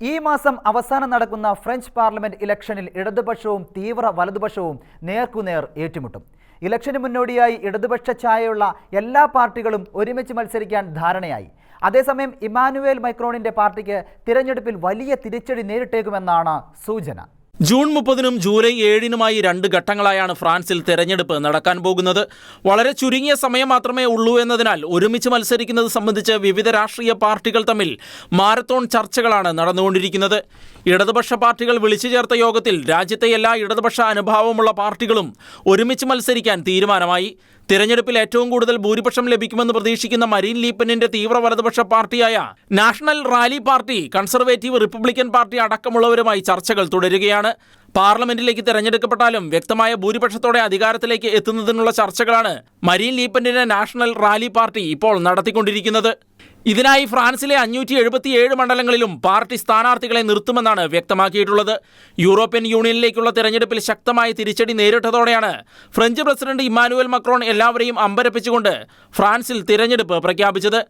ഈ മാസം അവസാനം നടക്കുന്ന ഫ്രഞ്ച് പാർലമെന്റ് ഇലക്ഷനിൽ ഇടതുപക്ഷവും തീവ്ര വലതുപക്ഷവും നേർക്കുനേർ ഏറ്റുമുട്ടും. ഇലക്ഷന് മുന്നോടിയായി ഇടതുപക്ഷ ഛായയുള്ള എല്ലാ പാർട്ടികളും ഒരുമിച്ച് മത്സരിക്കാൻ ധാരണയായി. അതേസമയം ഇമാനുവേൽ മൈക്രോണിന്റെ പാർട്ടിക്ക് തിരഞ്ഞെടുപ്പിൽ വലിയ തിരിച്ചടി നേരിട്ടേക്കുമെന്നാണ് സൂചന. ജൂൺ മുപ്പതിനും ജൂലൈ ഏഴിനുമായി രണ്ട് ഘട്ടങ്ങളായാണ് ഫ്രാൻസിൽ തെരഞ്ഞെടുപ്പ് നടക്കാൻ പോകുന്നത്. വളരെ ചുരുങ്ങിയ സമയം മാത്രമേ ഉള്ളൂ എന്നതിനാൽ ഒരുമിച്ച് മത്സരിക്കുന്നത് സംബന്ധിച്ച് വിവിധ രാഷ്ട്രീയ പാർട്ടികൾ തമ്മിൽ മാരത്തോൺ ചർച്ചകളാണ് നടന്നുകൊണ്ടിരിക്കുന്നത്. ഇടതുപക്ഷ പാർട്ടികൾ വിളിച്ചു ചേർത്ത യോഗത്തിൽ രാജ്യത്തെ എല്ലാ ഇടതുപക്ഷ അനുഭാവമുള്ള പാർട്ടികളും ഒരുമിച്ച് മത്സരിക്കാൻ തീരുമാനമായി. തിരഞ്ഞെടുപ്പിൽ ഏറ്റവും കൂടുതൽ ഭൂരിപക്ഷം ലഭിക്കുമെന്ന് പ്രതീക്ഷിക്കുന്ന മരീൻ ലീപ്പനിന്റെ തീവ്ര വലതുപക്ഷ പാർട്ടിയായ national rally party conservative republican party അടക്കമുള്ളവരുമായി ചർച്ചകൾ തുടരുകയാണ്. പാർലമെന്റിലേക്ക് തെരഞ്ഞെടുക്കപ്പെട്ടാലും വ്യക്തമായ ഭൂരിപക്ഷത്തോടെ അധികാരത്തിലേക്ക് എത്തുന്നതിനുള്ള ചർച്ചകളാണ് മരീൻ ലീപ്പന്റിന്റെ നാഷണൽ റാലി പാർട്ടി ഇപ്പോൾ നടത്തിക്കൊണ്ടിരിക്കുന്നത്. ഇതിനായി ഫ്രാൻസിലെ അഞ്ഞൂറ്റി എഴുപത്തിയേഴ് മണ്ഡലങ്ങളിലും പാർട്ടി സ്ഥാനാർത്ഥികളെ നിർത്തുമെന്നാണ് വ്യക്തമാക്കിയിട്ടുള്ളത്. യൂറോപ്യൻ യൂണിയനിലേക്കുള്ള തെരഞ്ഞെടുപ്പിൽ ശക്തമായ തിരിച്ചടി നേരിട്ടതോടെയാണ് ഫ്രഞ്ച് പ്രസിഡന്റ് ഇമ്മാനുവൽ മക്രോൺ എല്ലാവരെയും അമ്പരപ്പിച്ചുകൊണ്ട് ഫ്രാൻസിൽ തിരഞ്ഞെടുപ്പ് പ്രഖ്യാപിച്ചത്.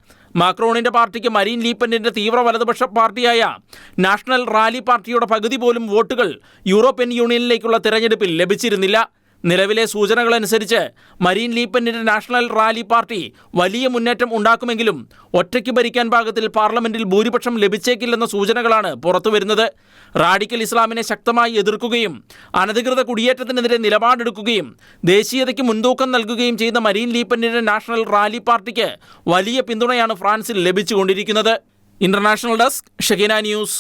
മാക്രോണിന്റെ പാർട്ടിക്ക് മരീൻ ലീപ്പന്റിന്റെ തീവ്ര വലതുപക്ഷ പാർട്ടിയായ നാഷണൽ റാലി പാർട്ടിയുടെ പകുതി പോലും വോട്ടുകൾ യൂറോപ്യൻ യൂണിയനിലേക്കുള്ള തിരഞ്ഞെടുപ്പിൽ ലഭിച്ചിരുന്നില്ല. നിലവിലെ സൂചനകളനുസരിച്ച് മരീൻ ലീപ്പന്റിന്റെ നാഷണൽ റാലി പാർട്ടി വലിയ മുന്നേറ്റം ഉണ്ടാക്കുമെങ്കിലും ഒറ്റയ്ക്ക് ഭരിക്കാൻ പാകത്തിൽ പാർലമെന്റിൽ ഭൂരിപക്ഷം ലഭിച്ചേക്കില്ലെന്ന സൂചനകളാണ് പുറത്തുവരുന്നത്. റാഡിക്കൽ ഇസ്ലാമിനെ ശക്തമായി എതിർക്കുകയും അനധികൃത കുടിയേറ്റത്തിനെതിരെ നിലപാടെടുക്കുകയും ദേശീയതയ്ക്ക് മുൻതൂക്കം നൽകുകയും ചെയ്യുന്ന മരീൻ ലീപ്പന്റിന്റെ നാഷണൽ റാലി പാർട്ടിക്ക് വലിയ പിന്തുണയാണ് ഫ്രാൻസിൽ ലഭിച്ചുകൊണ്ടിരിക്കുന്നത്. International desk Shegina news.